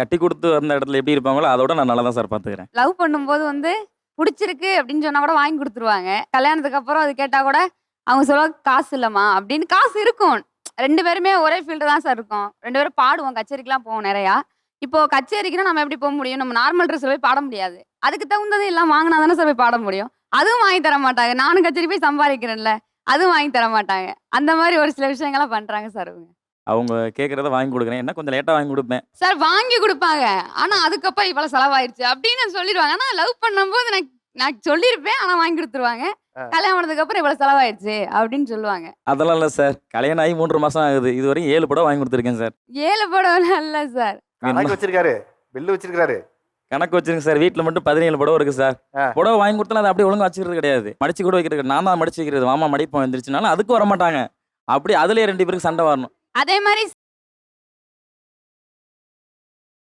கட்டி கொடுத்து அந்த இடத்துல எப்படி இருப்பாங்களோ அதோட நான் நல்லா தான் சார் பார்த்துக்கிறேன். லவ் பண்ணும்போது வந்து பிடிச்சிருக்கு அப்படின்னு சொன்னா கூட வாங்கி கொடுத்துருவாங்க. கல்யாணத்துக்கு அப்புறம் அது கேட்டா கூட அவங்க சொல்லுவாங்க காசு இல்லம்மா அப்படின்னு காசு இருக்கும். ரெண்டு பேருமே ஒரே ஃபீல்டு தான் சார் இருக்கும். ரெண்டு பேரும் பாடுவோம் கச்சேரிக்கெலாம் போவோம் நிறையா. இப்போ கச்சேரிக்குன்னா நம்ம எப்படி போக முடியும்? நம்ம நார்மல் ட்ரெஸ் போய் பாட முடியாது. அதுக்கு தகுந்தது எல்லாம் வாங்கினா தானே சார் போய் பாட முடியும். அதுவும் வாங்கி தர மாட்டாங்க. நானும் கச்சேரி போய் சம்பாதிக்கிறேன்ல அதுவும் வாங்கி தர மாட்டாங்க. அந்த மாதிரி ஒரு சில விஷயங்கள்லாம் பண்றாங்க சார் அவங்க அவங்க கேட்குறத வாங்கி கொடுக்குறேன். என்ன கொஞ்சம் லேட்டாக வாங்கி கொடுப்பேன். சார் வாங்கி கொடுப்பாங்க. ஆனா அதுக்கப்புறம் இவ்வளவு செலவாயிருச்சு. அப்படின்னு சொல்லிடுவாங்க. ஆனா லவ் பண்ணும்போது நான் நான் சொல்லியிருப்பேன். ஆனா வாங்கி கொடுத்துருவாங்க. கல்யாணம் பண்ணதுக்கு அப்புறம் இவ்வளவு செலவாயிருச்சு அப்படின்னு சொல்லுவாங்க. அதெல்லாம் இல்லை சார் கல்யாணம் ஆகி மூன்று மாதம் ஆகுது. இது வரையும் ஏழு படம் வாங்கி கொடுத்துருக்கேன் சார் ஏழு படம் இல்ல சார் கணக்கு வச்சிருக்காரு. பில்லு வச்சிருக்காரு. கணக்கு வச்சிருங்க சார் வீட்டில் மட்டும் பதினேழு படம் இருக்கு சார். புடவை வாங்கி கொடுத்தாலும் அதை அப்படியே ஒழுங்கா வச்சுக்கிறது கிடையாது. மடிச்சு கூட வைக்கிறது. நான் தான் மடிச்சு வைக்கிறது. மாமா மடிப்போம் வந்துருச்சுனாலும் அதுக்கு வர மாட்டாங்க அப்படி அதுலயே ரெண்டு பேருக்கு சண்டை வரணும். அதே மாதிரி